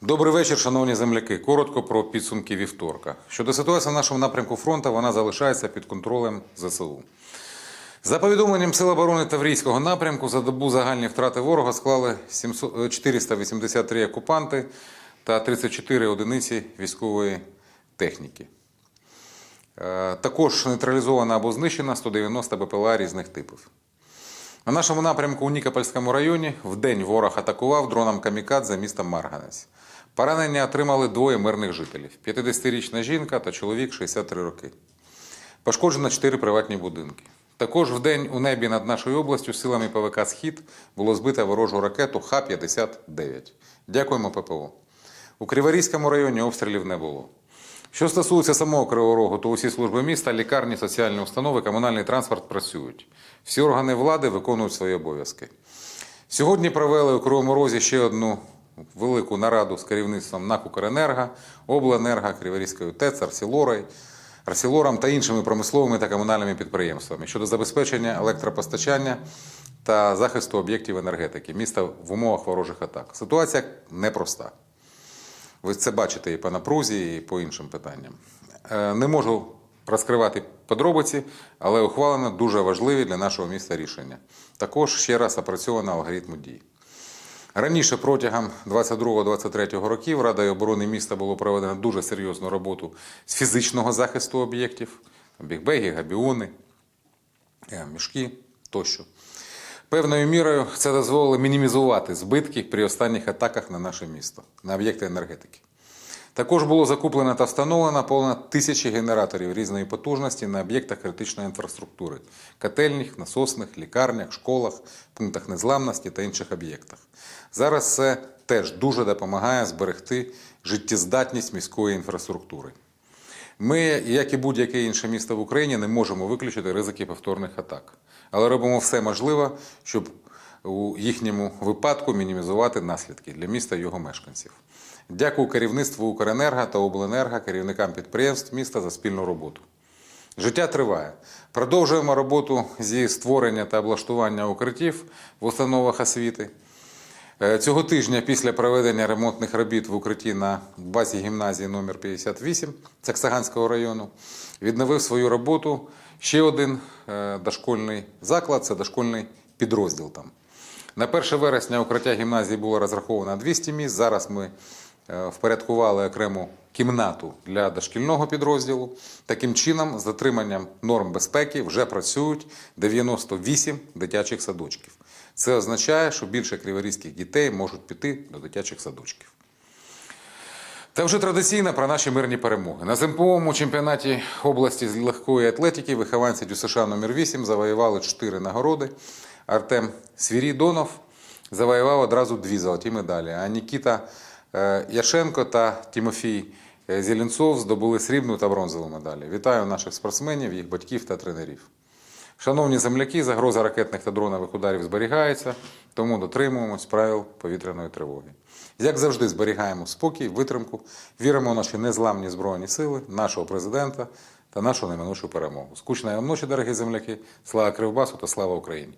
Добрий вечір, шановні земляки. Коротко про підсумки вівторка. Щодо ситуації на нашому напрямку фронту, вона залишається під контролем ЗСУ. За повідомленням Сил оборони Таврійського напрямку, за добу загальні втрати ворога склали 700 е, 483 окупанти та 34 одиниці військової техніки. Е, Також нейтралізована або знищена 190 БПЛА різних типів. На нашому напрямку у Нікопольському районі вдень ворог атакував дроном камікадзе міста Марганець. Поранення отримали двоє мирних жителів: 50-річна жінка та чоловік 63 роки. Пошкоджено 4 приватні будинки. Також вдень у небі над нашою областю силами ПВК Схід було збито ворожу ракету Х-59. Дякуємо ППО. У Криворізькому районі обстрілів не було. Що стосується самого Кривого Рогу, то усі служби міста, лікарні, соціальні установи, комунальний транспорт працюють. Всі органи влади виконують свої обов'язки. Сьогодні провели у Кривому Розі ще одну велику нараду з керівництвом НАК «Укренерго», Обленерго, Криворізькою ТЕЦ, Арсілорой, Арсілором та іншими промисловими та комунальними підприємствами щодо забезпечення електропостачання та захисту об'єктів енергетики міста в умовах ворожих атак. Ситуація непроста. Ви це бачите і по напрузі, і по іншим питанням. Е, Не можу розкривати подробиці, але ухвалено дуже важливі для нашого міста рішення. Також ще раз опрацьовано алгоритм дій. Раніше протягом 22-23 років Радою оборони міста було проведено дуже серйозну роботу з фізичного захисту об'єктів, бігбеги, габіони, е, мішки тощо. Певною мірою це дозволило мінімізувати збитки при останніх атаках на наше місто, на об'єкти енергетики. Також було закуплено та встановлено понад тисячі генераторів різної потужності на об'єктах критичної інфраструктури котельнях, насосних, лікарнях, школах, пунктах незламності та інших об'єктах. Зараз це теж дуже допомагає зберегти життєздатність міської інфраструктури. Ми, як і будь-яке інше місто в Україні, не можемо виключити ризики повторних атак, але робимо все можливе, щоб у їхньому випадку мінімізувати наслідки для міста і його мешканців. Дякую керівництву Укренерго та Обленерго, керівникам підприємств міста за спільну роботу. Життя триває. Продовжуємо роботу зі створення та облаштування укриттів в установах освіти. Е, Цього тижня після проведення ремонтних робіт в укритті на базі гімназії номер 58 Цаксаганського району відновив свою роботу ще один е, дошкольний заклад, це дошкольний підрозділ там. На 1 вересня укриття гімназії було розраховано на 200 місць. Зараз ми е, впорядкували окрему кімнату для дошкільного підрозділу. Таким чином, з дотриманням норм безпеки вже працюють 98 дитячих садочків. Це означає, що більше криворізьких дітей можуть піти до дитячих садочків. Та вже традиційно про наші мирні перемоги. На зимовому чемпіонаті області з легкої атлетики вихованці ДЮСШ номер 8 завоювали 4 нагороди. Артем Свірідонов завоював одразу дві золоті медалі. А Нікіта е, Яшенко та Тимофій е, Зеленцов здобули срібну та бронзову медалі. Вітаю наших спортсменів, їх батьків та тренерів. Шановні земляки, загроза ракетних та дронових ударів зберігається, тому дотримуємось правил повітряної тривоги. Як завжди, зберігаємо спокій, витримку, віримо в наші незламні збройні сили, нашого президента та нашу неминучу перемогу. Скучної вам ночі, дорогі земляки. Слава Кривбасу та слава Україні!